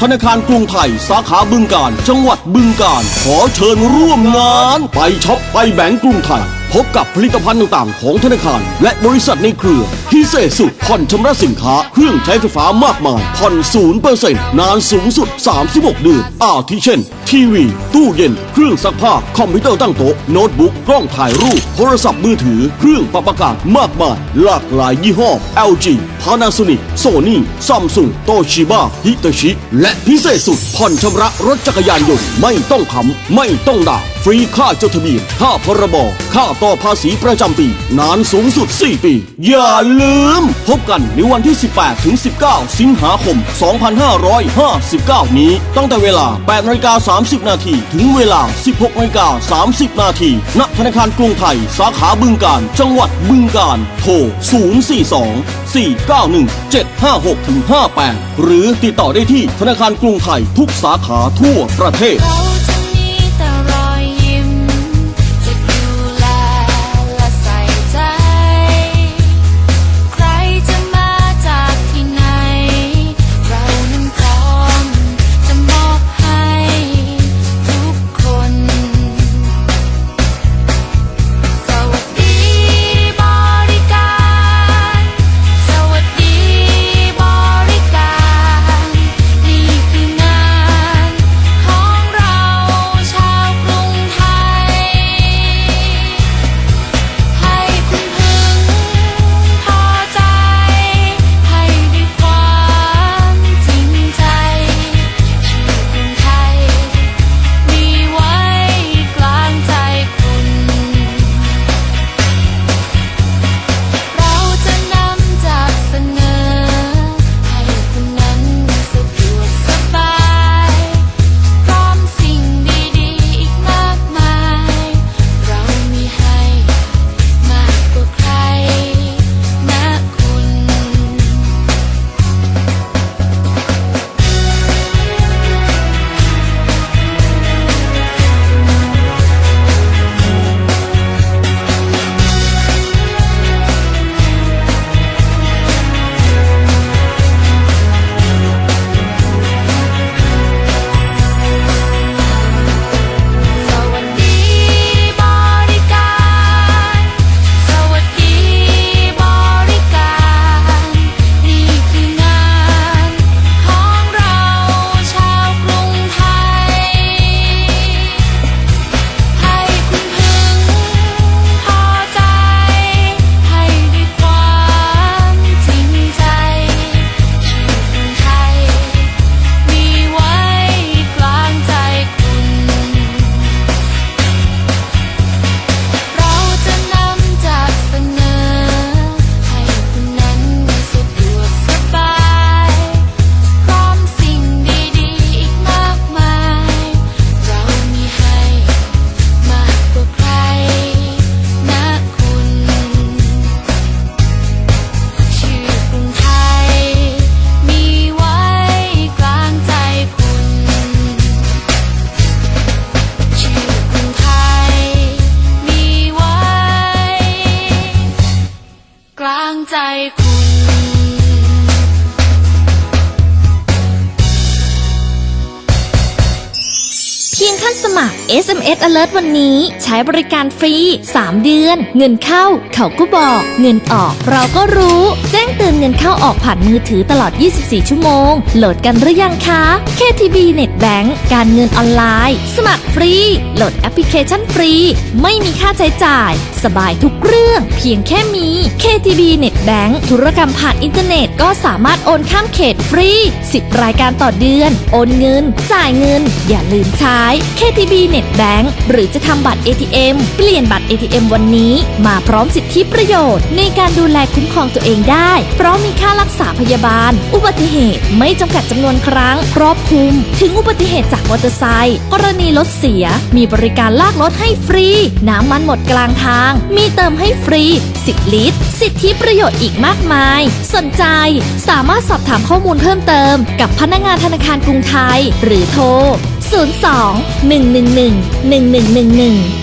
ธนาคารกรุงไทย สาขาบึงการ จังหวัดบึงการ ขอเชิญร่วมงาน ไปช็อปไปแบงก์กรุงไทย พบกับผลิตภัณฑ์ต่างๆของธนาคาร และบริษัทในเครือพิเศษสุดผ่อนชำระสินค้า เครื่องใช้ไฟฟ้ามากมายผ่อนศูนย์เปอร์เซ็นต์นานสูงสุด 36 เดือนอาทิเช่น ทีวี ตู้เย็น เครื่องซักผ้า คอมพิวเตอร์ตั้งโต๊ะ โน้ตบุ๊ก กล้องถ่ายรูป โทรศัพท์มือถือ เครื่องปรับอากาศมากมาย หลากหลายยี่ห้อ LG Panasonic Sony Samsung Toshiba Hitachi และพิเศษสุดผ่อนชำระรถจักรยานยนต์ไม่ต้องขำไม่ต้องด่า ฟรีค่าจดทะเบียนค่าพรบ ค่าต่อภาษีประจำปี นานสูงสุด 4 ปี อย่าลืม พบกันในวันที่ 18 ถึง 19 สิงหาคม 2559 นี้ ตั้งแต่เวลา 8นาฬิกา30 นาที ถึงเวลา 16นาฬิกา30 นาทีณธนาคารกรุงไทย สาขาบึงการ จังหวัดบึงการ โทร 042 491 756ถึง58 หรือติดต่อได้ที่ธนาคารกรุงไทยทุกสาขาทั่วประเทศ พียงท่านสมัคร SMS Alert วันนี้ ใช้บริการฟรี 3 เดือน เงินเข้า เขาก็บอก เงินออก เราก็รู้ แจ้งเตือนเงินเข้าออกผ่านมือถือตลอด 24 ชั่วโมง โหลดกันหรือยังคะ KTB Net Bank การเงินออนไลน์ สมัครฟรี โหลดแอปพลิเคชันฟรี ไม่มีค่าใช้จ่าย สบายทุกเรื่อง เพียงแค่มี KTB Net Bank ธุรกรรมผ่านอินเทอร์เน็ตก็สามารถโอนข้ามเขตฟรี 10 รายการต่อเดือน โอนเงิน จ่ายเงิน อย่าลืมใช้ KTB Net Bank หรือจะทำบัตร ATM เปลี่ยนบัตร ATM วันนี้ มาพร้อมสิทธิประโยชน์ ในการดูแลคุ้มครองตัวเองได้ เพราะมีค่ารักษาพยาบาล อุบัติเหตุไม่จำกัดจำนวนครั้ง ครอบคลุม ถึงอุบัติเหตุจากมอเตอร์ไซค์กรณีรถเสีย มีบริการลากรถให้ฟรี น้ำมันหมดกลางทาง มีเติมให้ฟรี 10 ลิตร สิทธิประโยชน์อีกมากมาย สนใจ สามารถสอบถามข้อมูลเพิ่มเติม กับพนักงานธนาคารกรุงไทย หรือโทร 02 111 1111